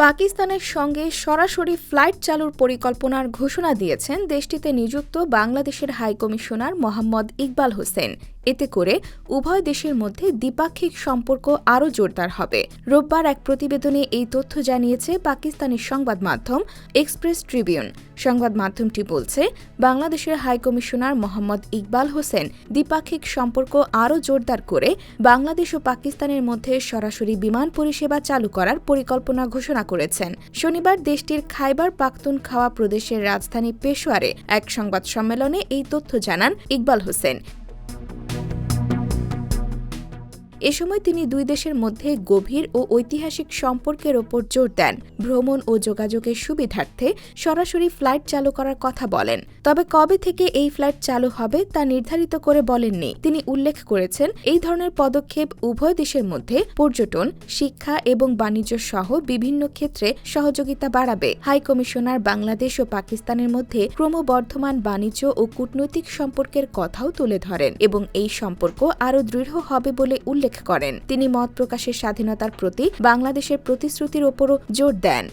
পাকিস্তানের সঙ্গে সরাসরি ফ্লাইট চালুর পরিকল্পনার ঘোষণা দিয়েছেন দেশটিতে নিযুক্ত বাংলাদেশের হাইকমিশনার মোহাম্মদ ইকবাল হোসেন। এতে করে উভয় দেশের মধ্যে দ্বিপাক্ষিক সম্পর্ক আরও জোরদার হবে। রোববার এক প্রতিবেদনে এই তথ্য জানিয়েছে পাকিস্তানি সংবাদ মাধ্যম এক্সপ্রেস ট্রিবিউন। সংবাদ মাধ্যমটি বলছে, বাংলাদেশের হাইকমিশনার মোহাম্মদ ইকবাল হোসেন দ্বিপাক্ষিক সম্পর্ক আরও জোরদার করে বাংলাদেশ ও পাকিস্তানের মধ্যে সরাসরি বিমান পরিষেবা চালু করার পরিকল্পনা ঘোষণা করেছেন। শনিবার দেশটির খাইবার পাখতুন খাওয়া প্রদেশের রাজধানী পেশোয়ারে এক সংবাদ সম্মেলনে এই তথ্য জানান ইকবাল হোসেন। এ সময় তিনি দুই দেশের মধ্যে গভীর ও ঐতিহাসিক সম্পর্কের ওপর জোর দেন। ভ্রমণ ও যোগাযোগের সুবিধার্থে সরাসরি ফ্লাইট চালু করার কথা বলেন। তবে কবে থেকে এই ফ্লাইট চালু হবে তা নির্ধারিত করে বলেননি। তিনি উল্লেখ করেছেন, এই ধরনের পদক্ষেপ উভয় দেশের মধ্যে পর্যটন, শিক্ষা এবং বাণিজ্য সহ বিভিন্ন ক্ষেত্রে সহযোগিতা বাড়াবে। হাই কমিশনার বাংলাদেশ ও পাকিস্তানের মধ্যে ক্রমবর্ধমান বাণিজ্য ও কূটনৈতিক সম্পর্কের কথাও তুলে ধরেন এবং এই সম্পর্ক আরও দৃঢ় হবে বলে উল্লেখ করেন। তিনি মত প্রকাশের স্বাধীনতার প্রতি বাংলাদেশের প্রতিশ্রুতির ওপরও জোর দেন।